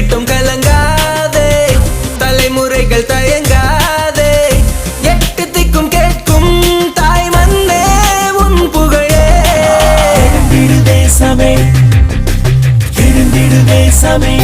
விட்டும் கலங்காதே. தலைமுறைகள் தயங்காதே. எட்டு திக்கும் கேட்கும் தாய் மன்னே உன் புகழே. தேசமே திருந்திடு தேசமே